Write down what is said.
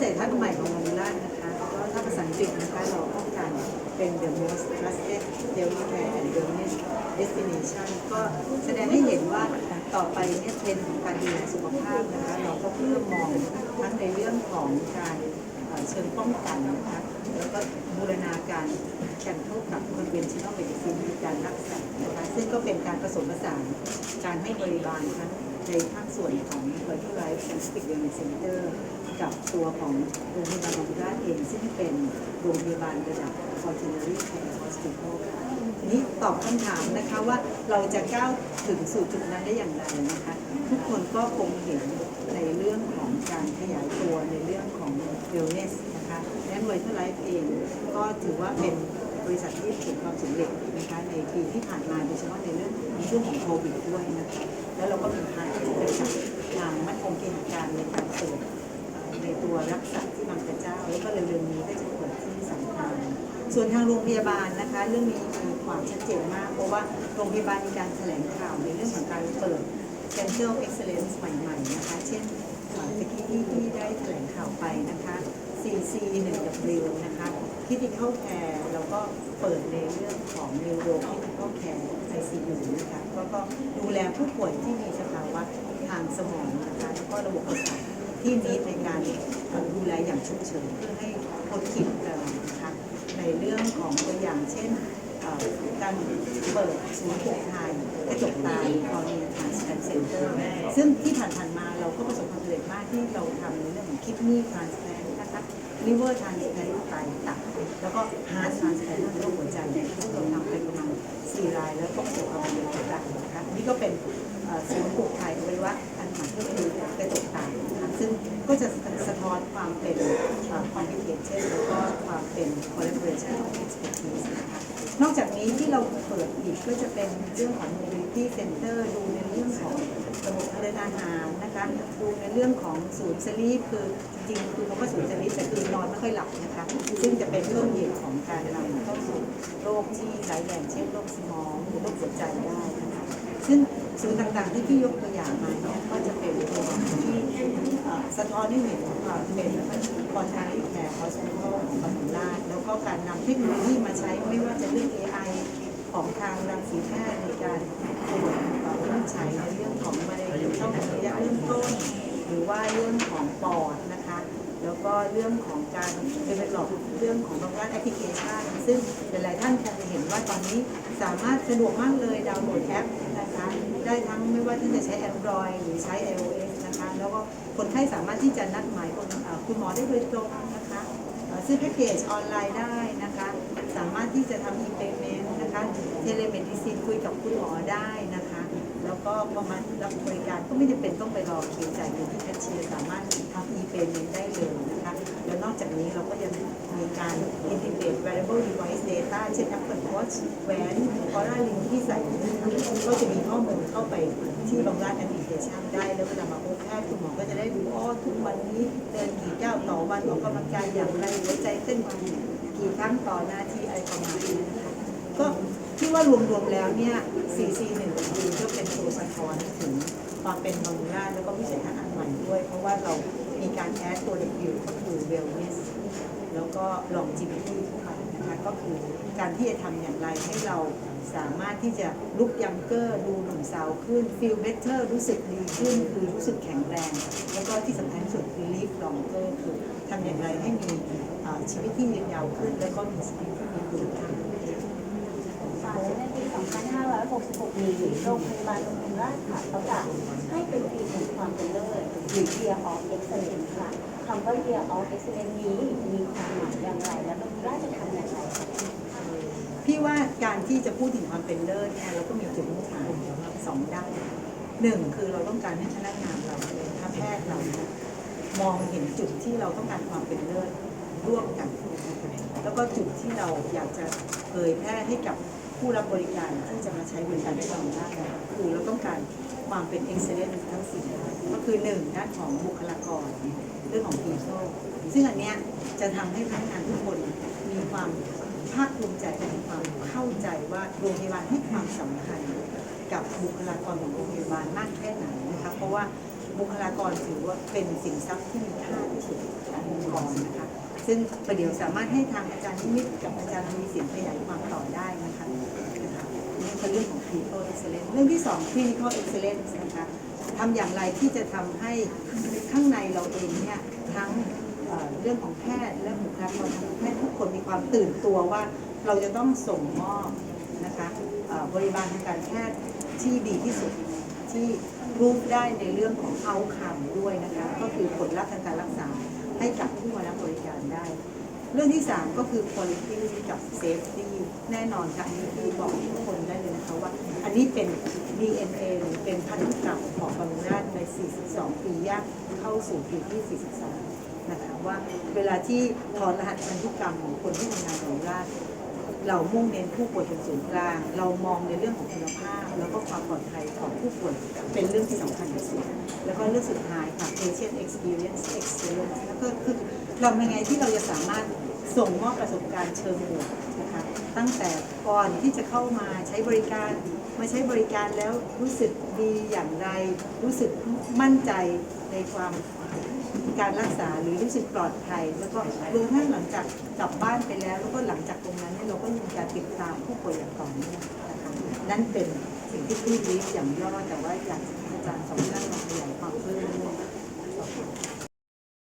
สัยทัศน์ใหม่ของมาริลานะคะก็ถ้าภาษาอังกฤษนะคะเราต้องการเป็น the most trusted healthcare and wellness destination ก็แสดงให้เห็นว่าต่อไปเนี่ยเทรนด์ของการดูแลสุขภาพนะคะเราก็เริ่มมองทั้งในเรื่องของการเชิงป้องกันนะคะแล้วก็บูรณาการกันเข้ากับ conventional medicine การรักษา ซึ่งก็เป็นการผสมผสานการให้บริบาลทั้งในภาคส่วนของ Vital Life Scientific Wellness Center กับตัวของโรงพยาบาลบางราชเองซึ่งเป็นโรงพยาบาลระดับ Quaternary Care Hospital ค่ะทีนี้ตอบคำถามนะคะว่าเราจะก้าวถึงสู่จุดนั้นได้อย่างไรนะคะ ทุกคนก็คงเห็นในเรื่องของการขยายตัวในเรื่องของ wellness นะคะและ Vital Life เองก็ถือว่าเป็น บริษัทที่ประสบความสำเร็จนะคะในปีที่ผ่านมาโดยเฉพาะในเรื่องในช่วงของโควิดด้วยนะคะแล้วเราก็มีพาร์ทที่จะจัดทางมั่นคงเกณฑ์การในการเปิดในตัวรักษาที่บางกระเจ้า แล้วก็เร็วๆนี้ก็จะเปิดที่สำคัญส่วนทางโรงพยาบาลนะคะ เรื่องนี้มีความชัดเจนมาก เพราะว่าโรงพยาบาลมีการแถลงข่าวในเรื่องของการเปิด Center of Excellence ใหม่ๆนะคะ เช่นตะกี้ที่ที่ได้แถลงข่าวไปนะคะ CC 1 W นะคะ Critical Care แล้วก็เปิดในเรื่องของ Neuro Critical Care ICU นะคะก็ก็ดูแลผู้ป่วยที่มีสภาวะทางสมองนะคะแล้วก็ระบบประสาทที่นี้ในการดูแลอย่างฉุกเฉินเพื่อให้พ้นขีดนตรายนะคะในเรื่องของตัวอย่างเช่นการเปิดศูนย์ปลูกถ่ายกระจกตาคอเนียทานสแตนเซนเตอร์ซึ่งที่ผ่านๆมาเราก็ประสบความสำเร็จมากที่เราทำในเรื่องของคิดนี่ทรานสแตน ลิเวอร์ทรานสแตนไตตับแล้วก็ฮาร์ดทรานสแตนโรคหัวใจซึ่งเรานำไปประมาณ4รายแล้วก็ประสบความสำเร็จทุกรายนะคะนี่ก็เป็นศูนย์ปลูกถ่ายอวัยวะอันใหม่ก็คือกระจกตานะคะซึ่งก็จะสะท้อนความเป็นความพิเศษเช่นแล้วก็ความเป็น collaboration of expertise นะคะนอกจาก นี้ที่เราเปิดอีกก็จะเป็นเรื่องของ mobility center ดูในเรื่องของระบบทางเดินอาหารนะคะดูในเรื่องของศูนย์สลีปคือจริงๆคือคำว่าศูนย์สลีปแต่คือนอนไม่ค่อยหลับนะคะซึ่งจะเป็นต้นเหตุของการนำเข้าสู่โรคที่ร้ายแรงเช่นโรคสมองหรือโรคหัวใจได้นะคะซึ่ง ศูนย์ต่างๆที่พี่ยกตัวอย่างมาเนี่ยก็จะเป็นตัวที่สะท้อนให้เห็นความเป็นคอนทารีแคร์ฮอสพิทอลของบำรุงราษฎร์แล้วก็การนำเทคโนโลยีมาใช้ไม่ว่าจะเรื่อง AI ของทางรังสีแพทย์ในการตรวจเรื่องใช้ในเรื่องของมะเร็งช่องระยะเริ่มต้น หรือว่าเรื่องของปอดนะคะ แล้วก็เรื่องของการ develop เรื่องของบางด้านแอปพลิเคชัน ซึ่งหลายๆท่านคงจะเห็นว่าตอนนี้สามารถสะดวกมากเลยดาวน์โหลดแอปนะคะ ได้ทั้งไม่ว่าท่านจะใช้ Android หรือใช้ iOS นะคะ แล้วก็คนไข้สามารถที่จะนัดหมายคนคุณหมอได้โดยตรงนะคะซื้อแพ็กเกจออนไลน์ได้นะคะ สามารถที่จะทำ e-payment นะคะเทเลเมดิซินคุยกับคุณหมอได้นะคะ แล้วก็พอมารับบริการก็ไม่จำเป็นต้องไปรอคิวจ่ายเงินที่แคชเชียร์สามารถทำ e-payment ได้เลยนะคะ แล้วนอกจากนี้เราก็ยัง การ integrate variable device data เช่น Apple Watch แหวน Aura Ring ที่ใส่ก็จะมีข้อมูลเข้าไปที่บางรานแอปพลิเคชันได้ แล้วเวลามาพบแพทย์คุณหมอก็จะได้ดูอ้อทุกวันนี้เดินกี่ก้าวต่อวันออกกำลังกายอย่างไรหัวใจเต้นกี่ครั้งต่อนาทีอะไรประมาณนี้นะคะก็ที่ว่ารวมๆแล้วเนี่ย CC 1 ก็เป็นตัวสะท้อนถึงความเป็นบำรุงราษฎร์แล้วก็วิสัยทัศน์อันใหม่ด้วย เพราะว่าเรามีการแอดตัว W ก็คือ wellness แล้วก็ longevity เข้าไปนะคะก็คือการที่จะทำอย่างไรให้เราสามารถที่จะลุกยังเกอร์ดูหนุ่มสาวขึ้น feel better รู้สึกดีขึ้น คือรู้สึกแข็งแรง แล้วก็ที่สำคัญที่สุดคือ live longer คือทำอย่างไรให้มีชีวิตที่ยืนยาวขึ้น แล้วก็มีชีวิตที่มีคุณค่าค่ะและในปี 2566นี้โรงพยาบาลบำรุงราษฎร์ค่ะประกาศให้เป็นปีแห่งความเป็นเลิศหรือ Year of Excellence ค่ะ คำว่า Year of Excellence นี้มีความหมายอย่างไร และบำรุงราษฎร์จะทำอย่างไรพี่ว่าการที่จะพูดถึงความเป็นเลิศเนี่ยเราก็มีจุดมุ่งหมายสองด้านหนึ่งคือเราต้องการให้พนักงานเราทัพแพทย์เรามองเห็นจุดที่เราต้องการความเป็นเลิศร่วมกัน แล้วก็จุดที่เราอยากจะเผยแพร่ให้กับผู้รับบริการที่จะมาใช้บริการในเราได้คือเราต้องการ ความเป็น excellent ทั้งสี่ด้านก็คือหนึ่งด้านของบุคลากร เรื่องของ people ซึ่งอันเนี้ยจะทำให้พนักงานทุกคนมีความภาคภูมิใจและมีความเข้าใจว่าโรงพยาบาลให้ความสำคัญกับบุคลากรของโรงพยาบาลมากแค่ไหนนะคะเพราะว่าบุคลากรถือว่าเป็นสินทรัพย์ที่มีค่าที่สุดขององค์กรนะคะซึ่งประเดี๋ยวสามารถให้ทางอาจารย์นิมิตกับอาจารย์มีสินขยายความต่อได้นะคะ นี่คือเรื่องของ people excellence เรื่องที่สอง clinical excellence นะคะทำอย่างไรที่จะทำให้ข้างในเราเองเนี่ยทั้งเเรื่องของแพทย์และบุคลากรทางแพทย์ทุกคนมีความตื่นตัวว่าเราจะต้องส่งมอบนะคะบริบาลทางการแพทย์ที่ดีที่สุดที่รูปได้ในเรื่องของเอาคำด้วยนะคะก็คือผลลัพธ์ทางการรักษาให้กับผู้มารับบริการได้ เรื่องที่ 3 ก็คือ quality กับ safety แน่นอนค่ะอันนี้ที่บอกทุกคน นะคะว่า อันนี้เป็น DNA หรือเป็นพันธุกรรมของบำรุงราใน 42 ปีย่างเข้าสู่ปีที่ 43 นะคะว่าเวลาที่ถอดรหัสพันธุกรรมของคนที่ทำงานบำรุงราชเรามุ่งเน้นผู้ป่วยเป็นศูนย์กลาง เรามองในเรื่องของคุณภาพ แล้วก็ความปลอดภัยของผู้ป่วยเป็นเรื่องที่สำคัญที่สุด แล้วก็เรื่องสุดท้ายค่ะ patient experience excellence แล้วก็คือเราเป็นไงที่เราจะสามารถส่งมอบประสบการณ์เชิงบวกนะคะ ตั้งแต่ก่อนที่จะเข้ามาใช้บริการ มาใช้บริการแล้วรู้สึกดีอย่างไร รู้สึกมั่นใจในความการรักษาหรือรู้สึกปลอดภัย แล้วก็รวมทั้งหลังจากกลับบ้านไปแล้ว แล้วก็หลังจากตรงนั้นเราก็มีการติดตามผู้ป่วยอย่างต่อเนื่องนะคะนั่นเป็นสิ่งที่พี่รีฟอย่างย่อแต่ว่าอยากจะให้อาจารย์สองท่านลองขยายความเพิ่มด้วย